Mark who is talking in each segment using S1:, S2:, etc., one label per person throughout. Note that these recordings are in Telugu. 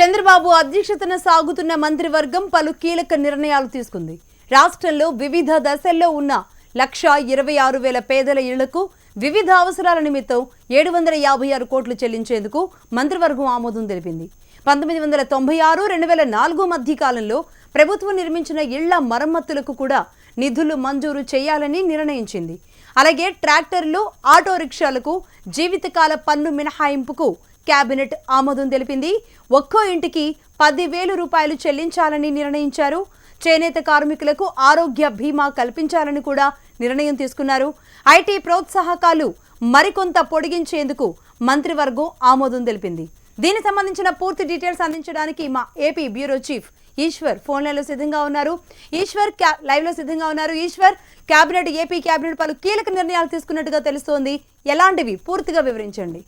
S1: చంద్రబాబు అధ్యక్షతన సాగుతున్న మంత్రివర్గం పలు కీలక నిర్ణయాలు తీసుకుంది. రాష్ట్రంలో వివిధ దశల్లో ఉన్న లక్ష ఇరవై ఆరు వేల పేదల ఇళ్ళకు వివిధ అవసరాల నిమిత్తం ఏడు వందల యాభై ఆరు కోట్లు చెల్లించేందుకు మంత్రివర్గం ఆమోదం తెలిపింది. పంతొమ్మిది వందల తొంభై ఆరు రెండు వేల నాలుగు మధ్య కాలంలో ప్రభుత్వం నిర్మించిన ఇళ్ళ మరమ్మతులకు కూడా నిధులు మంజూరు చేయాలని నిర్ణయించింది. అలాగే ట్రాక్టర్లు ఆటో రిక్షాలకు జీవితకాల పన్ను మినహాయింపుకు కేబినెట్ ఆమోదం తెలిపింది. ఒక్కో ఇంటికి పదివేలు రూపాయలు చెల్లించాలని నిర్ణయించారు. చేనేత కార్మికులకు ఆరోగ్య బీమా కల్పించాలని కూడా నిర్ణయం తీసుకున్నారు. ఐటీ ప్రోత్సాహకాలు మరికొంత పొడిగించేందుకు మంత్రివర్గం ఆమోదం తెలిపింది. దీనికి సంబంధించిన పూర్తి డీటెయిల్స్ అందించడానికి మా ఏపీ బ్యూరో చీఫ్ ఈశ్వర్ ఫోన్లలో సిద్ధంగా ఉన్నారు. ఈశ్వర్ లైవ్ లైవ్లో సిద్ధంగా ఉన్నారు. ఈశ్వర్ కేబినెట్ ఏపీ కేబినెట్ పలు కీలక నిర్ణయాలు తీసుకున్నట్టుగా తెలుస్తోంది. ఎలాంటివి? పూర్తిగా వివరించండి.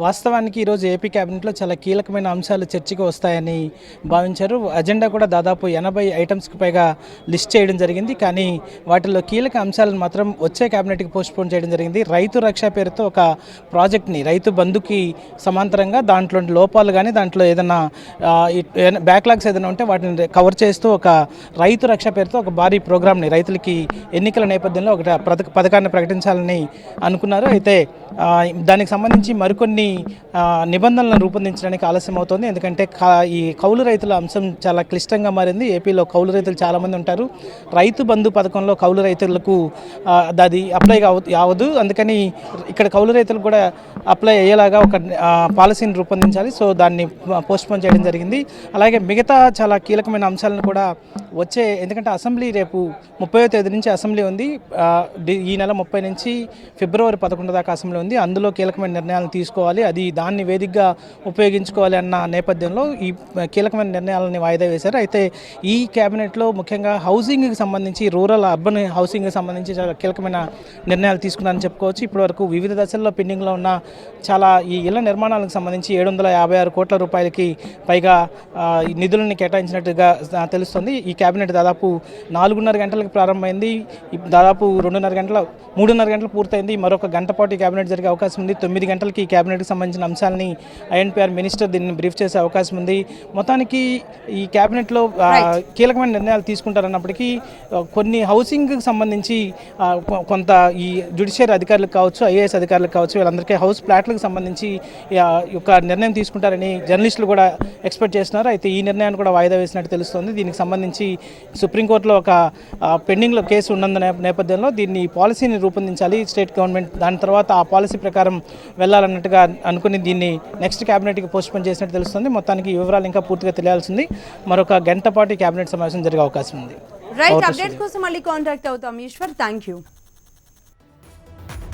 S2: వాస్తవానికి ఈరోజు ఏపీ క్యాబినెట్లో చాలా కీలకమైన అంశాలు చర్చకు వస్తాయని భావించారు. అజెండా కూడా దాదాపు ఎనభై ఐటమ్స్కి పైగా లిస్ట్ చేయడం జరిగింది. కానీ వాటిలో కీలక అంశాలను మాత్రం వచ్చే క్యాబినెట్కి పోస్ట్పోన్ చేయడం జరిగింది. రైతు రక్ష పేరుతో ఒక ప్రాజెక్ట్ని రైతు బంధుకి సమాంతరంగా దాంట్లో లోపాలు కానీ దాంట్లో ఏదైనా బ్యాక్లాగ్స్ ఏదైనా ఉంటే వాటిని కవర్ చేస్తూ ఒక రైతు రక్ష పేరుతో ఒక భారీ ప్రోగ్రామ్ని రైతులకి ఎన్నికల నేపథ్యంలో ఒక పథకాన్ని ప్రకటించాలని అనుకున్నారు. అయితే దానికి సంబంధించి మరికొన్ని కొన్ని నిబంధనలను రూపొందించడానికి ఆలస్యం అవుతుంది ఎందుకంటే ఈ కౌలు రైతుల అంశం చాలా క్లిష్టంగా మారింది. ఏపీలో కౌలు రైతులు చాలామంది ఉంటారు. రైతు బంధు పథకంలో కౌలు రైతులకు అది అప్లై అవ్వదు అందుకని ఇక్కడ కౌలు రైతులకు కూడా అప్లై అయ్యేలాగా ఒక పాలసీని రూపొందించాలి. సో దాన్ని పోస్ట్పోన్ చేయడం జరిగింది. అలాగే మిగతా చాలా కీలకమైన అంశాలను కూడా వచ్చే ఎందుకంటే అసెంబ్లీ రేపు ముప్పై తేదీ నుంచి అసెంబ్లీ ఉంది. ఈ నెల ముప్పై నుంచి ఫిబ్రవరి పదకొండు దాకా అసెంబ్లీ ఉంది. అందులో కీలకమైన నిర్ణయాలను తీసుకోవాలి. అది దాన్ని వేదికగా ఉపయోగించుకోవాలి అన్న నేపథ్యంలో ఈ కీలకమైన నిర్ణయాలని వాయిదా వేశారు. అయితే ఈ కేబినెట్లో ముఖ్యంగా హౌసింగ్కి సంబంధించి రూరల్ అర్బన్ హౌసింగ్కి సంబంధించి చాలా కీలకమైన నిర్ణయాలు తీసుకున్నారని చెప్పుకోవచ్చు. ఇప్పటివరకు వివిధ దశల్లో పెండింగ్లో ఉన్న చాలా ఈ ఇళ్ళ నిర్మాణాలకు సంబంధించి ఏడు వందల యాభై ఆరు కోట్ల రూపాయలకి పైగా నిధులను కేటాయించినట్టుగా తెలుస్తుంది. ఈ కేబినెట్ దాదాపు నాలుగున్నర గంటలకు ప్రారంభమైంది. దాదాపు రెండున్నర గంటల మూడున్నర గంటలు పూర్తయింది. మరొక గంట పాటు ఈ కేబినెట్ జరిగే అవకాశం ఉంది. తొమ్మిది గంటలకి ఈ కేబినెట్కి సంబంధించిన అంశాలని ఐఎన్పిఆర్ మినిస్టర్ దీన్ని బ్రీఫ్ చేసే అవకాశం ఉంది. మొత్తానికి ఈ కేబినెట్లో ఆ, కీలకమైన నిర్ణయాలు తీసుకుంటారన్నప్పటికీ కొన్ని హౌసింగ్కి సంబంధించి కొంత ఈ జ్యుడిషియరీ అధికారులకు కావచ్చు ఐఏఎస్ అధికారులకు కావచ్చు వీళ్ళందరికీ హౌస్ ప్లాట్లకు సంబంధించి యొక్క నిర్ణయం తీసుకుంటారని జర్నలిస్టులు కూడా ఎక్స్పెక్ట్ చేస్తున్నారు. అయితే ఈ నిర్ణయాన్ని కూడా వాయిదా వేసినట్టు తెలుస్తోంది. దీనికి సంబంధించి సుప్రీంకోర్టులో ఒక పెండింగ్లో కేసు ఉన్నందు నే- నేపథ్యంలో దీన్ని పాలసీని రూపొందించాలి స్టేట్ గవర్నమెంట్ దాని తర్వాత ఆ పాలసీ ప్రకారం వెళ్ళాలన్నట్టుగా అనుకుని దీన్ని నెక్స్ట్ క్యాబినెట్కి పోస్ట్పోన్ చేసినట్టు తెలుస్తుంది. మొత్తానికి వివరాలు ఇంకా పూర్తిగా తెలియాల్సింది. మరొక గంట పాటు క్యాబినెట్ సమావేశం జరిగే అవకాశం ఉంది.
S1: రైట్ అప్డేట్ కోసం మళ్ళీ కాంటాక్ట్ అవుతాం. Eshwar thank you